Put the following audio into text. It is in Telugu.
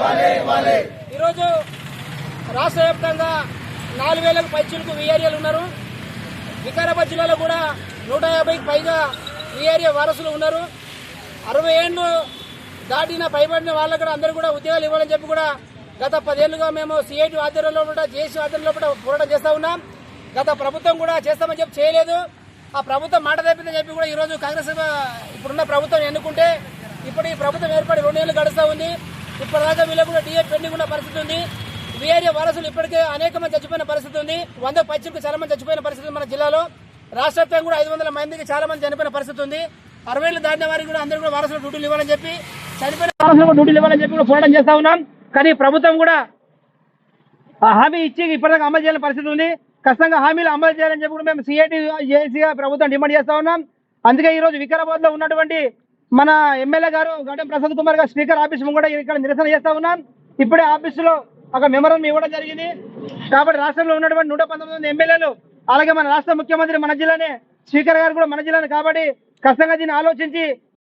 ఈరోజు రాష్ట్ర వ్యాప్తంగా నాలుగు వేలకు పైచులకు వీఆర్ఏలు ఉన్నారు. వికారాబాద్ జిల్లాలో కూడా నూట యాభైకి పైగా వీఆర్ఏ వారసులు ఉన్నారు. అరవై ఏళ్ళు దాటిన పైబడిన వాళ్ళకు కూడా అందరూ కూడా ఉద్యోగాలు ఇవ్వాలని చెప్పి కూడా గత పదేళ్ళుగా మేము సిఐటి ఆధ్వర్యంలో కూడా జేసీ ఆధ్వర్యంలో కూడా పోరాటం చేస్తా ఉన్నాం. గత ప్రభుత్వం కూడా చేస్తామని చెప్పి చేయలేదు. ఆ ప్రభుత్వం మాట తప్పిందని చెప్పి కూడా ఈరోజు కాంగ్రెస్ ఇప్పుడున్న ప్రభుత్వం ఎన్నుకుంటే ఇప్పుడు ఈ ప్రభుత్వం ఏర్పడి రెండు ఏళ్ళు గడుస్తూ ఉంది. ఇప్పటిదాకా వీళ్ళకు కూడా డిఏ పెండింగ్ ఉన్న పరిస్థితి ఉంది. వీఆర్ఏ వారసులు ఇప్పటికే అనేక మంది చచ్చిపోయిన పరిస్థితి ఉంది. వంద పశ్చిమకి చాలా మంది చచ్చిపోయిన పరిస్థితి మన జిల్లాలో. రాష్ట్ర కూడా ఐదు వందల మందికి చాలా మంది చనిపోయిన పరిస్థితి ఉంది. అరవై ఏళ్ళు దాటిన వారికి కూడా అందరూ కూడా వారసులు డ్యూటీలు ఇవ్వాలని చెప్పి చనిపోయిన వారసులకు డ్యూటీలు ఇవ్వాలని చెప్పి కూడా పోరాటం చేస్తా ఉన్నాం. కానీ ప్రభుత్వం కూడా హామీ ఇచ్చి ఇప్పటిదాకా అమలు చేయాలని పరిస్థితి ఉంది. ఖచ్చితంగా హామీలు అమలు చేయాలని చెప్పి కూడా మేము సిఐటి ఏసీగా ప్రభుత్వం డిమాండ్ చేస్తా ఉన్నాం. అందుకే ఈరోజు వికారాబాద్లో వికారాబాద్లో ఉన్నటువంటి మన ఎమ్మెల్యే గారు గడ్డం ప్రసాద్ కుమార్ గారు స్పీకర్ ఆఫీస్ కూడా ఇక్కడ నిరసన చేస్తా ఉన్నాం. ఇప్పుడే ఆఫీసులో ఒక మెమరం ఇవ్వడం జరిగింది. కాబట్టి రాష్ట్రంలో ఉన్నటువంటి నూట పంతొమ్మిది ఎమ్మెల్యేలు అలాగే మన రాష్ట్ర ముఖ్యమంత్రి మన జిల్లానే స్పీకర్ గారు కూడా మన జిల్లానే కాబట్టి ఖచ్చితంగా దీన్ని ఆలోచించి